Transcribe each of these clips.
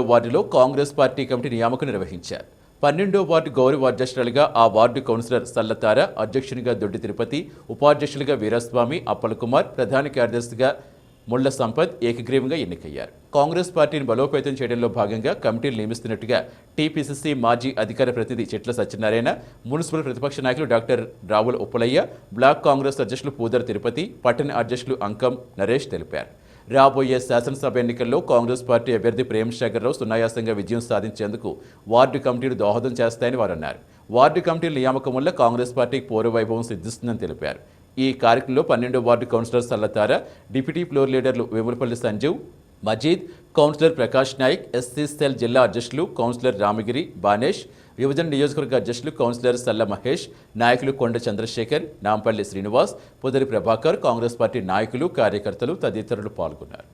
వార్డులో Congress party committee నియామకం నిర్వహించారు. పన్నెండో వార్డు గౌరవ అధ్యక్షురాలుగా ఆ వార్డు కౌన్సిలర్ సల్లతార అధ్యక్షునిగా దొడ్డి తిరుపతి ఉపాధ్యక్షులుగా వీరస్వామి అప్పలకుమార్ ప్రధాన కార్యదర్శిగా ముళ్ళ సంపత్ ఏకగ్రీవంగా ఎన్నికయ్యారు. కాంగ్రెస్ పార్టీని బలోపేతం చేయడంలో భాగంగా కమిటీలు నియమిస్తున్నట్టుగా టీపీసీసీ మాజీ అధికార ప్రతినిధి చెట్ల సత్యనారాయణ మున్సిపల్ ప్రతిపక్ష నాయకులు doctor Ravula Uppalaiah block Congress అధ్యక్షులు పూదర్ తిరుపతి పట్టణ అధ్యక్షులు అంకం నరేష్ తెలిపారు. రాబోయే శాసనసభ ఎన్నికల్లో కాంగ్రెస్ పార్టీ అభ్యర్థి ప్రేమ్ రావు సునాయాసంగా విజయం సాధించేందుకు వార్డు కమిటీలు దోహదం చేస్తాయని వారు అన్నారు వార్డు కమిటీల నియామకం వల్ల కాంగ్రెస్ పార్టీకి పూర్వవైభవం సిద్ధిస్తుందని తెలిపారు. ఈ కార్యక్రమంలో పన్నెండో ward councillor Sallatara deputy floor లీడర్లు Vemulapalli Sanjeev Majeed councillor Prakash Naik SC cell జిల్లా అధ్యక్షులు కౌన్సిలర్ రామగిరి బానేష్ విభజన నియోజకవర్గ అధ్యక్షులు కౌన్సిలర్ సల్ల మహేష్ నాయకులు కొండ చంద్రశేఖర్ నాంపల్లి శ్రీనివాస్ పుదరి ప్రభాకర్ కాంగ్రెస్ పార్టీ నాయకులు కార్యకర్తలు తదితరులు పాల్గొన్నారు.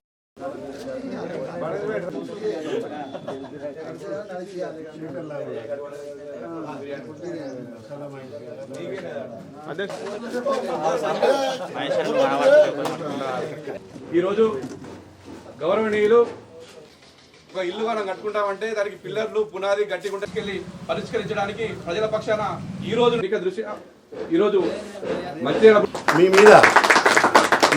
ఈరోజు గౌరవనీయులు ఒక ఇల్లు మనం కట్టుకుంటామంటే దానికి పిల్లర్లు పునాది గట్టి గుంటకెళ్ళి పరిష్కరించడానికి ప్రజల పక్షాన ఈ రోజు ఇక దృష్ట్యా ఈరోజు మంచి మీ మీద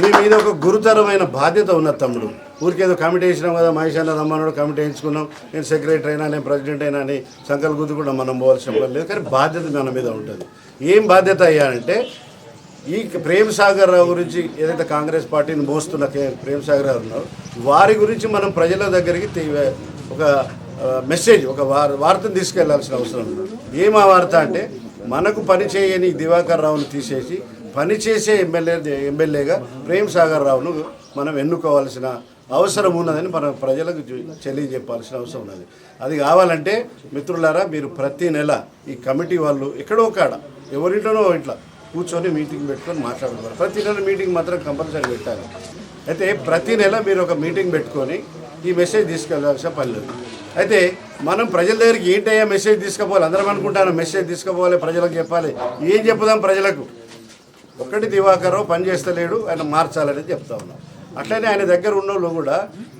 మీ మీద ఒక గురుతరమైన బాధ్యత ఉన్న తమ్ముడు. ఊరికేదో కమిటీ వేసినాం కదా మహేష్ రమ్మన్నాడు కమిటీ వేయించుకున్నాం నేను సెక్రటరీ అయినా నేను ప్రెసిడెంట్ అయినా అని సంకల్ గుద్దుకుండా మనం పోవాల్సిన పని లేదు. కానీ బాధ్యత మన మీద ఉంటుంది. ఏం బాధ్యత అయ్యానంటే ఈ ప్రేమ్ సాగర్ రావు గురించి ఏదైతే కాంగ్రెస్ పార్టీని మోస్తున్న కే- ప్రేమ్ సాగర్ రావు ఉన్నారు వారి గురించి మనం ప్రజల దగ్గరికి ఒక మెసేజ్ ఒక వార్ వార్తను తీసుకెళ్ళాల్సిన అవసరం ఉంది. ఏం ఆ వార్త అంటే మనకు పని చేయని దివాకర్ రావును తీసేసి పని చేసే ఎమ్మెల్యే ఎమ్మెల్యేగా ప్రేమ్ సాగర్ రావును మనం ఎన్నుకోవాల్సిన అవసరం ఉన్నదని మనం ప్రజలకు తెలియజెప్పాల్సిన అవసరం ఉన్నది. అది కావాలంటే మిత్రులారా మీరు ప్రతి నెల ఈ కమిటీ వాళ్ళు ఎక్కడో కాడ ఎవరింట్లోనో ఇంట్లో కూర్చొని మీటింగ్ పెట్టుకొని మాట్లాడుకోవాలి. ప్రతి నెల మీటింగ్ మాత్రం కంపల్సరీ పెట్టాలి. అయితే ప్రతి నెల మీరు ఒక మీటింగ్ పెట్టుకొని ఈ మెసేజ్ తీసుకెళ్ళాల్సిన పని లేదు. అయితే మనం ప్రజల దగ్గరికి ఏంటయ్యా మెసేజ్ తీసుకుపోవాలి? అందరం అనుకుంటాను మెసేజ్ తీసుకుపోవాలి ప్రజలకు చెప్పాలి. ఏం చెప్పుదాం ప్రజలకు? ఒక్కటి దివాకరావు పని చేస్తలేడు ఆయన మార్చాలని చెప్తా ఉన్నాం. అట్లనే ఆయన దగ్గర ఉన్న వాళ్ళు కూడా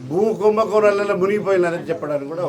భూ కుంభకోణాలలో మునిగిపోయినారని చెప్పడానికి కూడా